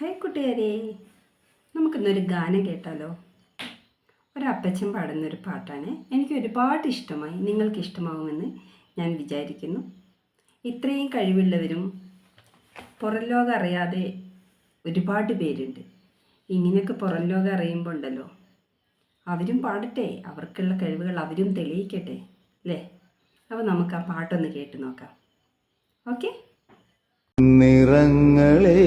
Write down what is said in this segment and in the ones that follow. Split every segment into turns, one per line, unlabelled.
Hi കൂട്ടുകാരെ. നമുക്കിന്നൊരു ഗാനം കേട്ടാലോ? ഒരപ്പച്ചൻ പാടുന്നൊരു പാട്ടാണ്. എനിക്ക് ഒരുപാട് ഇഷ്ടമായി. നിങ്ങൾക്ക് ഇഷ്ടമാവുമെന്ന് ഞാൻ വിചാരിക്കുന്നു. ഇത്രയും കഴിവുള്ളവരും പുറം ലോകം അറിയാതെ ഒരുപാട് പേരുണ്ട്. ഇങ്ങനെയൊക്കെ പുറം ലോകം അറിയുമ്പോൾ ഉണ്ടല്ലോ. അവരും പാടട്ടെ. അവർക്കുള്ള കഴിവുകൾ അവരും തെളിയിക്കട്ടെ അല്ലേ? അപ്പോൾ നമുക്ക് ആ പാട്ടൊന്ന് കേട്ട് നോക്കാം. ഓക്കെ?
നിറങ്ങളെ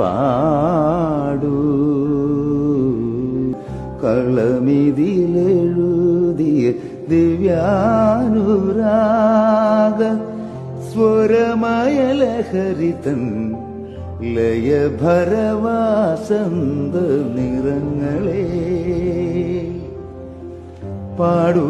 പാടൂ. കളമിതിലെഴുതിയ ദിവ്യാനുരാഗ സ്വരമയലഹരിതൻ ലയഭരവാസന്ത നിറങ്ങളെ പാടൂ.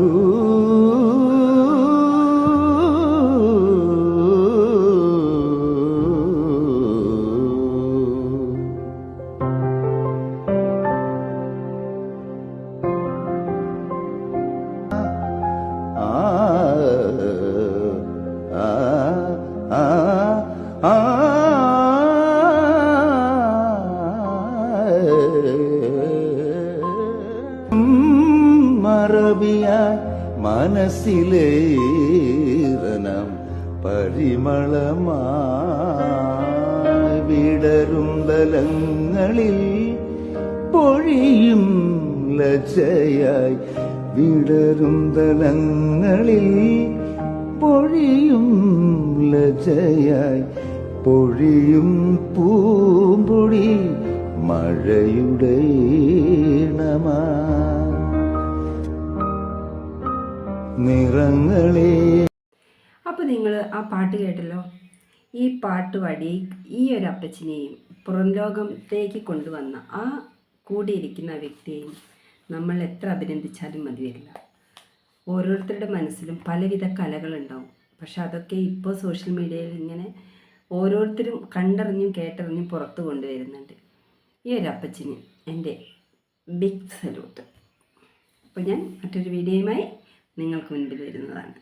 മറവിയായി മനസ്സിലേറനം പരിമളമായി വിടരും തലങ്ങളിൽ പൊഴിയും ലജയായി വിടരും തലങ്ങളിൽ പൊഴിയും ലജയായി പൊഴിയും പൂമ്പൊടി മഴയുടെ ഈണമാ നിറങ്ങളെ.
അപ്പോൾ നിങ്ങൾ ആ പാട്ട് കേട്ടല്ലോ? ഈ പാട്ട് പാടി ഈ ഒരു അപ്പച്ചനെയും പുറം ലോകത്തേക്ക് കൊണ്ടുവന്ന ആ കൂടിയിരിക്കുന്ന വ്യക്തിയെയും നമ്മൾ എത്ര അഭിനന്ദിച്ചാലും മതി വരില്ല. ഓരോരുത്തരുടെ മനസ്സിലും പലവിധ കലകളുണ്ടാവും. പക്ഷെ അതൊക്കെ ഇപ്പോൾ സോഷ്യൽ മീഡിയയിൽ ഇങ്ങനെ ഓരോരുത്തരും കണ്ടറിഞ്ഞും കേട്ടറിഞ്ഞും പുറത്തു കൊണ്ടുവരുന്നുണ്ട്. ഈ ഒരു അപ്പച്ചന് എന്റെ ബിഗ് സല്യൂട്ട്. അപ്പോൾ ഞാൻ മറ്റൊരു വീഡിയോയുമായി നിങ്ങൾക്ക് മുൻപിൽ വരുന്നതാണ്.